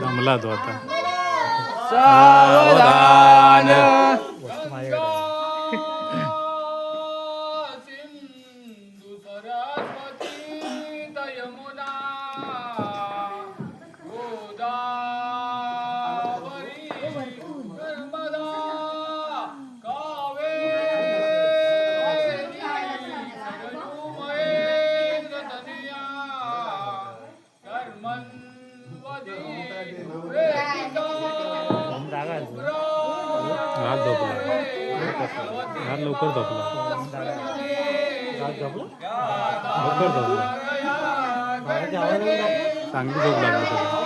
जमला तो आता. सावधान. हात झोपला हात लवकर झोपला लवकर झोपला चांगली झोप लागली तुला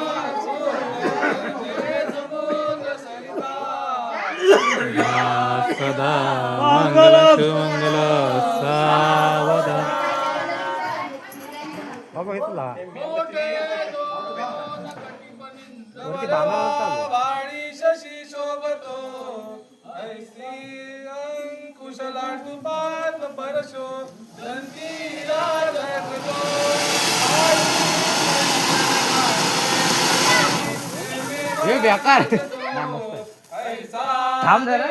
सदा मंगल सुमंगल बाबा घेतला ऐसी अंकुशलाटू परशो दंती हे बेकार. थांब जरा.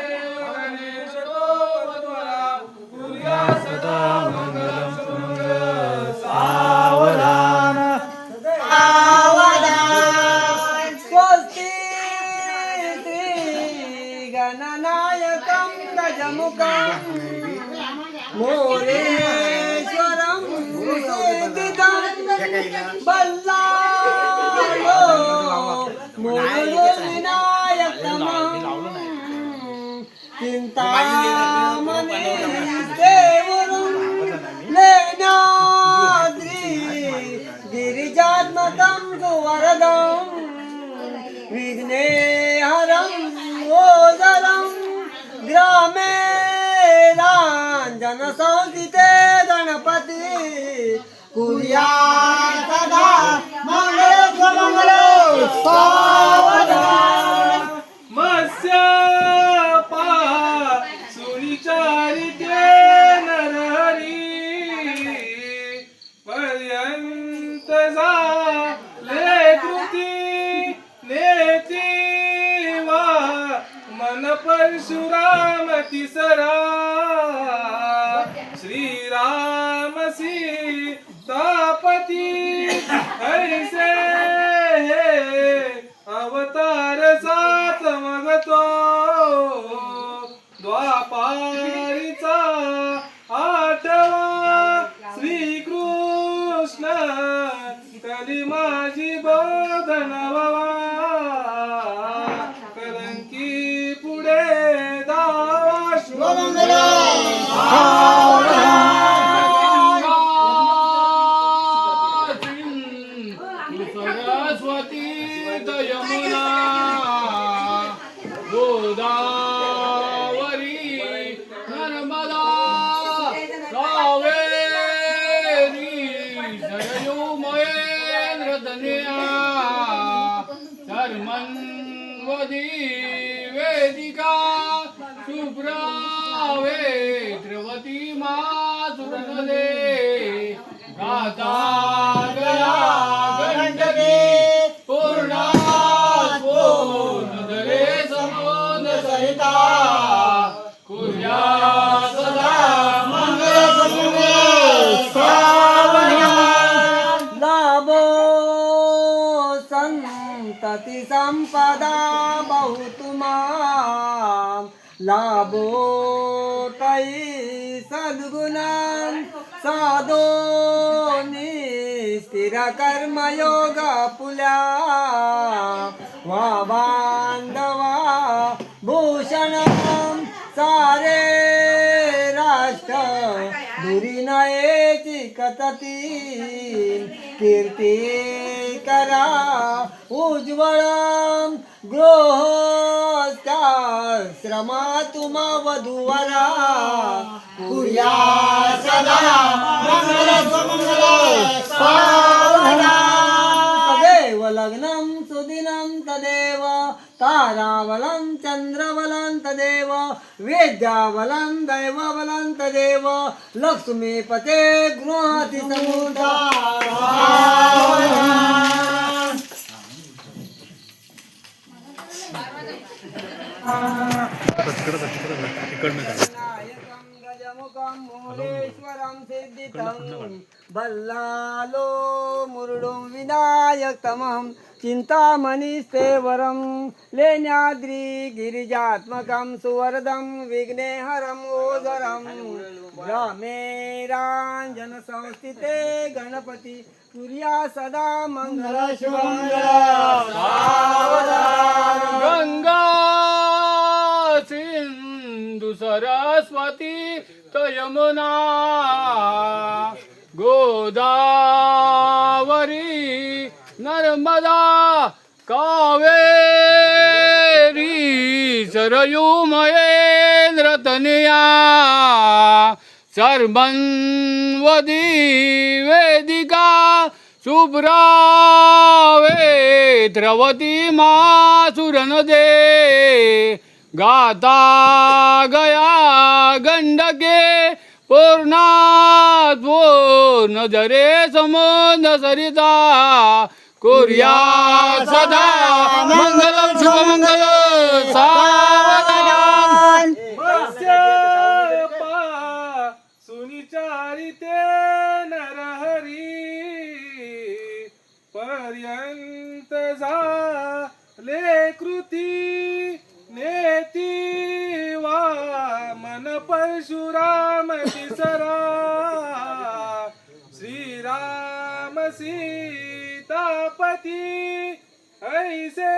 गिरिजात्मकं सुवरदं विघ्नेहरं ओदरं ग्रामे राञ्जनसंस्थिते गणपति. कुर्या परशुराम तिसरा श्रीराम सीतापती हरिसे अवतार सात द्वापारीचा आठवा श्रीकृष्ण कली माझी बोधन सरस्वती यमुना गोदावरी नर्मदा कावेरी सरयू महेंद्र धन्या शर्मन्वदी वेदिका शुभ्रावे द्रवती मासुरनदे गाता गया गंडकी लाभो तै सद्गुणान् साधो स्थिर कर्मयोग पुल्या वा बांधवा भूषणं सारे राष्ट्र। दुरी नयेची कतती कीर्ती करा उज्ज्वळ गृहस्थाश्रमा तुम्हा वधूवरा. कुर्या सदा मंगल सुमंगल तदेव लग्नं सुदिनं तदेव तारावलं चन्द्रवलं तदेव वेद्यावलं दैववलं तदेव लक्ष्मीपते गृहाति समुदा नायकं गजमुखं मुरेश्वरं सिद्धितं बल्लालो मुरुडुं विनायकतमं चिन्तामणिस्तेवरं लेण्याद्रि गिरिजात्मकं सुवरदं विघ्नेहरं ओदरं ग्रामे राञ्जनसंस्थिते गणपति कुर्या सदा मङ्गल गंगा सिंधु सरस्वती च यमुना गोदावरी नर्मदा कावेरी सरयू महेंद्र तनया सर्वन्वदी वेदिका सुब्रावे द्रवती मासुरनदे गाता गया गंडके पूर्णात पूर्ण जरे समुद्र सरिता। कुर्या सदा मंगल शुभमंगल परशुराम तिसरा श्रीराम सीतापती ऐसे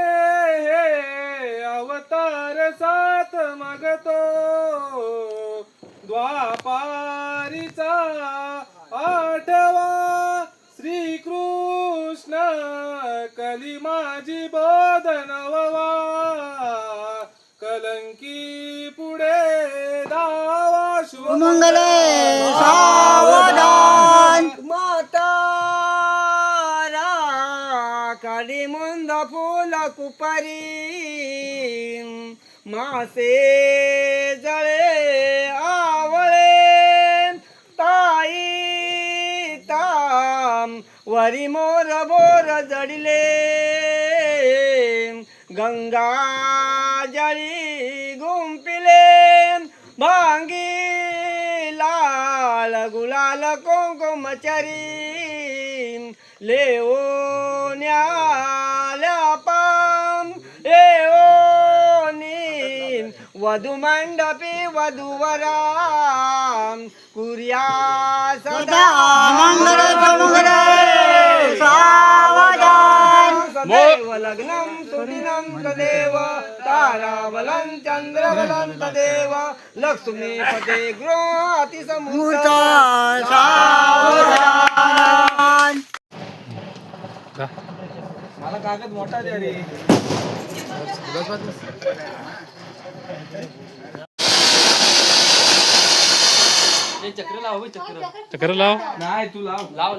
हे अवतार सात मगतो द्वापारीचा आठवा श्रीकृष्ण कली माझी बोधनववा कलंकी पुढे दावा मंगल. सावधान. माता काळी मुंद फुल कुपरी. मासे जळे आवळे. ताई ताम वरी मोर बोर जडिले. गंगा जळी गुंपिले भांगी लाल गुलाल कुंकुमचरी लेओन्याल्या पाम एओनी वधू मंडपी वधूवरा कुर्या सदा मंगल मंगल सावधान सदैव लग्नं सुदिनं तदेव। तदेव सावधान मला कागद मोठा द्या रे. चक्र लाव चक्र. चक्र लाव. नाही तू लाव लाव.